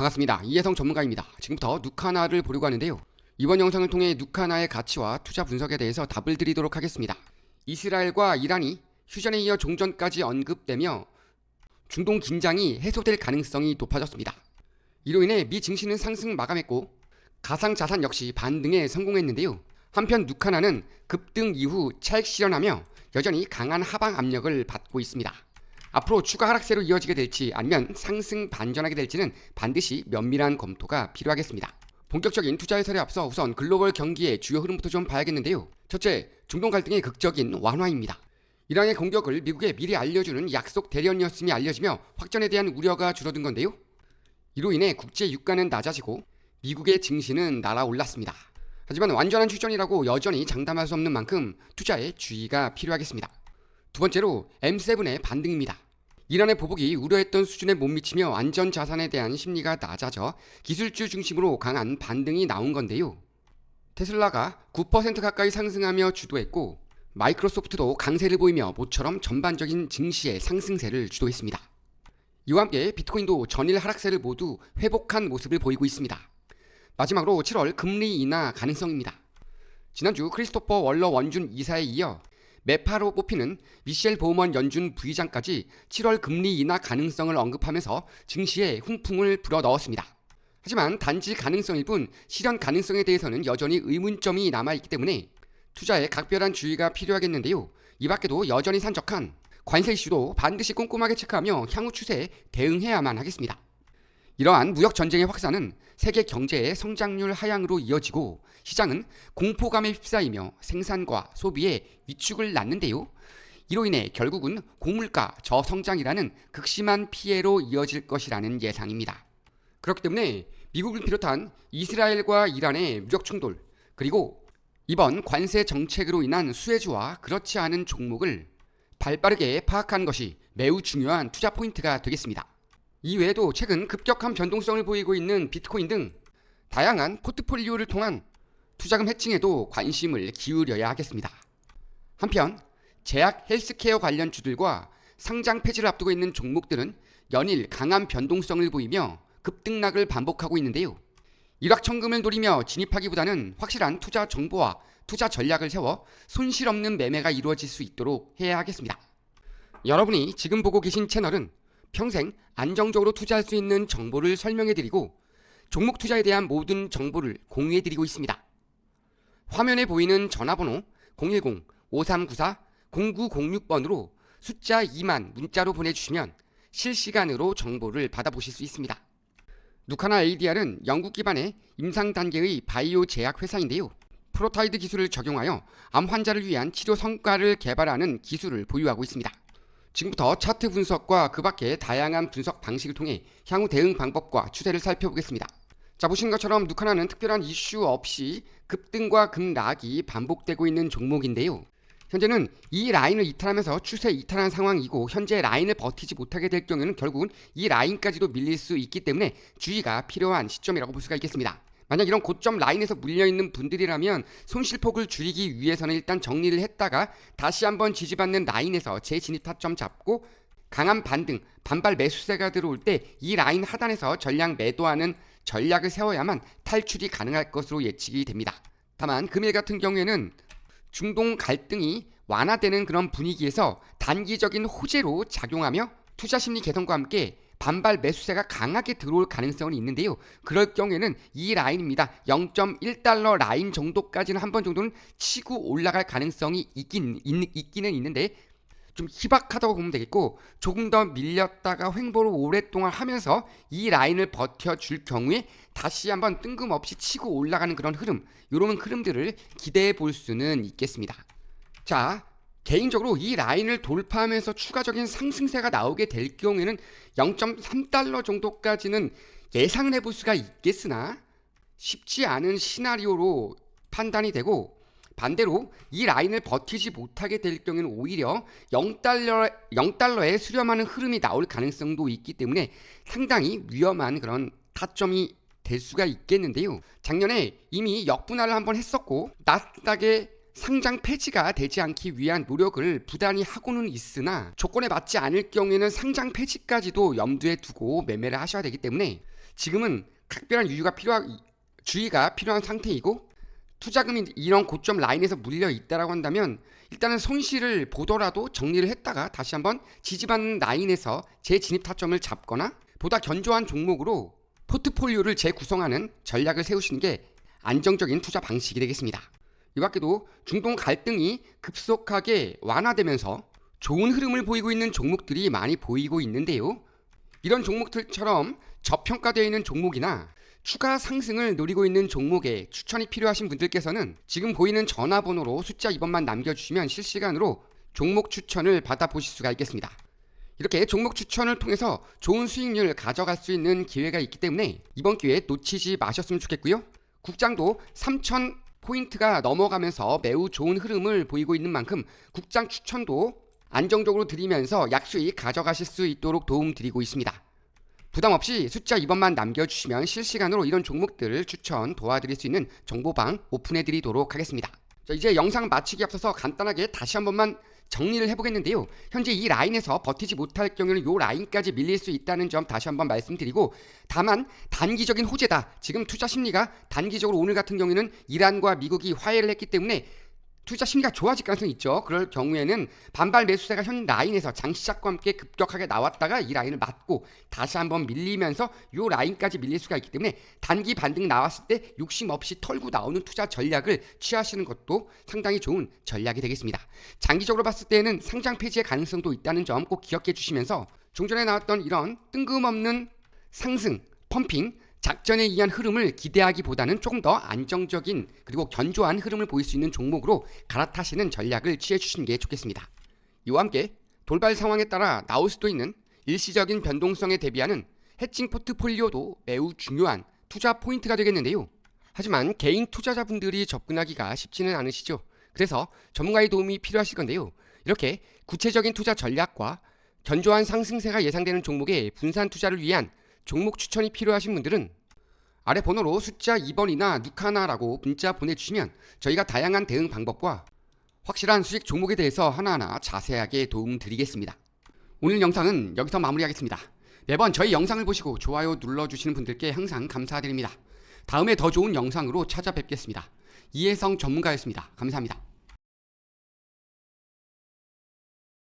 반갑습니다. 이혜성 전문가입니다. 지금부터 누카나를 보려고 하는데요. 이번 영상을 통해 누카나의 가치와 투자 분석에 대해서 답을 드리도록 하겠습니다. 이스라엘과 이란이 휴전에 이어 종전까지 언급되며 중동 긴장이 해소될 가능성이 높아졌습니다. 이로 인해 미 증시는 상승 마감했고 가상 자산 역시 반등에 성공했는데요. 한편 누카나는 급등 이후 차익 실현하며 여전히 강한 하방 압력을 받고 있습니다. 앞으로 추가 하락세로 이어지게 될지 아니면 상승 반전하게 될지는 반드시 면밀한 검토가 필요하겠습니다. 본격적인 투자 해설에 앞서 우선 글로벌 경기의 주요 흐름부터 좀 봐야겠는데요. 첫째, 중동 갈등의 극적인 완화입니다. 이란의 공격을 미국에 미리 알려주는 약속 대련이었음이 알려지며 확전에 대한 우려가 줄어든 건데요. 이로 인해 국제 유가는 낮아지고 미국의 증시는 날아올랐습니다. 하지만 완전한 휴전이라고 여전히 장담할 수 없는 만큼 투자에 주의가 필요하겠습니다. 두 번째로 M7의 반등입니다. 이란의 보복이 우려했던 수준에 못 미치며 안전 자산에 대한 심리가 낮아져 기술주 중심으로 강한 반등이 나온 건데요. 테슬라가 9% 가까이 상승하며 주도했고 마이크로소프트도 강세를 보이며 모처럼 전반적인 증시의 상승세를 주도했습니다. 이와 함께 비트코인도 전일 하락세를 모두 회복한 모습을 보이고 있습니다. 마지막으로 7월 금리 인하 가능성입니다. 지난주 크리스토퍼 월러 원준 이사에 이어 메파로 뽑히는 미셸 보먼 연준 부의장까지 7월 금리 인하 가능성을 언급하면서 증시에 훈풍을 불어넣었습니다. 하지만 단지 가능성일 뿐 실현 가능성에 대해서는 여전히 의문점이 남아있기 때문에 투자에 각별한 주의가 필요하겠는데요. 이 밖에도 여전히 산적한 관세 이슈도 반드시 꼼꼼하게 체크하며 향후 추세에 대응해야만 하겠습니다. 이러한 무역 전쟁의 확산은 세계 경제의 성장률 하향으로 이어지고 시장은 공포감에 휩싸이며 생산과 소비에 위축을 낳는데요. 이로 인해 결국은 고물가 저성장이라는 극심한 피해로 이어질 것이라는 예상입니다. 그렇기 때문에 미국을 비롯한 이스라엘과 이란의 무역 충돌 그리고 이번 관세 정책으로 인한 수혜주와 그렇지 않은 종목을 발빠르게 파악하는 것이 매우 중요한 투자 포인트가 되겠습니다. 이외에도 최근 급격한 변동성을 보이고 있는 비트코인 등 다양한 포트폴리오를 통한 투자금 해칭에도 관심을 기울여야 하겠습니다. 한편 제약 헬스케어 관련 주들과 상장 폐지를 앞두고 있는 종목들은 연일 강한 변동성을 보이며 급등락을 반복하고 있는데요. 일확천금을 노리며 진입하기보다는 확실한 투자 정보와 투자 전략을 세워 손실 없는 매매가 이루어질 수 있도록 해야 하겠습니다. 여러분이 지금 보고 계신 채널은 평생 안정적으로 투자할 수 있는 정보를 설명해드리고 종목 투자에 대한 모든 정보를 공유해드리고 있습니다. 화면에 보이는 전화번호 010-5394-0906번으로 숫자 2만 문자로 보내주시면 실시간으로 정보를 받아보실 수 있습니다. 누카나 ADR은 영국 기반의 임상 단계의 바이오 제약 회사인데요. 프로타이드 기술을 적용하여 암 환자를 위한 치료 성과를 개발하는 기술을 보유하고 있습니다. 지금부터 차트 분석과 그 밖의 다양한 분석 방식을 통해 향후 대응 방법과 추세를 살펴보겠습니다. 자, 보시는 것처럼 누카나는 특별한 이슈 없이 급등과 급락이 반복되고 있는 종목인데요. 현재는 이 라인을 이탈하면서 추세 이탈한 상황이고 현재 라인을 버티지 못하게 될 경우에는 결국은 이 라인까지도 밀릴 수 있기 때문에 주의가 필요한 시점이라고 볼 수가 있겠습니다. 만약 이런 고점 라인에서 물려 있는 분들이라면 손실폭을 줄이기 위해서는 일단 정리를 했다가 다시 한번 지지받는 라인에서 재진입 타점 잡고 강한 반등, 반발 매수세가 들어올 때 이 라인 하단에서 전량 매도하는 전략을 세워야만 탈출이 가능할 것으로 예측이 됩니다. 다만 금일 같은 경우에는 중동 갈등이 완화되는 그런 분위기에서 단기적인 호재로 작용하며 투자 심리 개선과 함께 반발 매수세가 강하게 들어올 가능성은 있는데요. 그럴 경우에는 이 라인입니다. 0.1달러 라인 정도까지는 한 번 정도는 치고 올라갈 가능성이 있긴 있, 기는 있는데 좀 희박하다고 보면 되겠고 조금 더 밀렸다가 횡보를 오랫동안 하면서 이 라인을 버텨줄 경우에 다시 한번 뜬금없이 치고 올라가는 그런 흐름 이런 흐름들을 기대해 볼 수는 있겠습니다. 자 개인적으로 이 라인을 돌파하면서 추가적인 상승세가 나오게 될 경우에는 0.3달러 정도까지는 예상을 해볼 수가 있겠으나 쉽지 않은 시나리오로 판단이 되고 반대로 이 라인을 버티지 못하게 될 경우에는 오히려 0달러, 0달러에 수렴하는 흐름이 나올 가능성도 있기 때문에 상당히 위험한 그런 타점이 될 수가 있겠는데요. 작년에 이미 역분할을 한번 했었고 나스닥의 상장 폐지가 되지 않기 위한 노력을 부단히 하고는 있으나 조건에 맞지 않을 경우에는 상장 폐지까지도 염두에 두고 매매를 하셔야 되기 때문에 지금은 각별한 유유가 필요하 주의가 필요한 상태이고 투자금이 이런 고점 라인에서 물려 있다라고 한다면 일단은 손실을 보더라도 정리를 했다가 다시 한번 지지받는 라인에서 재진입 타점을 잡거나 보다 견조한 종목으로 포트폴리오를 재구성하는 전략을 세우시는 게 안정적인 투자 방식이 되겠습니다. 이 밖에도 중동 갈등이 급속하게 완화되면서 좋은 흐름을 보이고 있는 종목들이 많이 보이고 있는데요. 이런 종목들처럼 저평가되어 있는 종목이나 추가 상승을 노리고 있는 종목에 추천이 필요하신 분들께서는 지금 보이는 전화번호로 숫자 2번만 남겨주시면 실시간으로 종목 추천을 받아보실 수가 있겠습니다. 이렇게 종목 추천을 통해서 좋은 수익률을 가져갈 수 있는 기회가 있기 때문에 이번 기회에 놓치지 마셨으면 좋겠고요. 국장도 3천 포인트가 넘어가면서 매우 좋은 흐름을 보이고 있는 만큼 국장 추천도 안정적으로 드리면서 약수익 가져가실 수 있도록 도움드리고 있습니다. 부담 없이 숫자 2번만 남겨주시면 실시간으로 이런 종목들을 추천 도와드릴 수 있는 정보방 오픈해 드리도록 하겠습니다. 자, 이제 영상 마치기 앞서서 간단하게 다시 한 번만 정리를 해보겠는데요. 현재 이 라인에서 버티지 못할 경우에는 이 라인까지 밀릴 수 있다는 점 다시 한번 말씀드리고 다만 단기적인 호재다. 지금 투자 심리가 단기적으로 오늘 같은 경우에는 이란과 미국이 화해를 했기 때문에 투자 심리가 좋아질 가능성이 있죠. 그럴 경우에는 반발 매수세가 현 라인에서 장 시작과 함께 급격하게 나왔다가 이 라인을 맞고 다시 한번 밀리면서 이 라인까지 밀릴 수가 있기 때문에 단기 반등 나왔을 때 욕심 없이 털고 나오는 투자 전략을 취하시는 것도 상당히 좋은 전략이 되겠습니다. 장기적으로 봤을 때는 상장 폐지의 가능성도 있다는 점 꼭 기억해 주시면서 종전에 나왔던 이런 뜬금없는 상승, 펌핑 작전에 의한 흐름을 기대하기보다는 조금 더 안정적인 그리고 견조한 흐름을 보일 수 있는 종목으로 갈아타시는 전략을 취해 주시는 게 좋겠습니다. 이와 함께 돌발 상황에 따라 나올 수도 있는 일시적인 변동성에 대비하는 해칭 포트폴리오도 매우 중요한 투자 포인트가 되겠는데요. 하지만 개인 투자자분들이 접근하기가 쉽지는 않으시죠. 그래서 전문가의 도움이 필요하실 건데요. 이렇게 구체적인 투자 전략과 견조한 상승세가 예상되는 종목의 분산 투자를 위한 종목 추천이 필요하신 분들은 아래 번호로 숫자 2번이나 누카나라고 문자 보내주시면 저희가 다양한 대응 방법과 확실한 수익 종목에 대해서 하나하나 자세하게 도움 드리겠습니다. 오늘 영상은 여기서 마무리하겠습니다. 매번 저희 영상을 보시고 좋아요 눌러주시는 분들께 항상 감사드립니다. 다음에 더 좋은 영상으로 찾아뵙겠습니다. 이혜성 전문가였습니다. 감사합니다.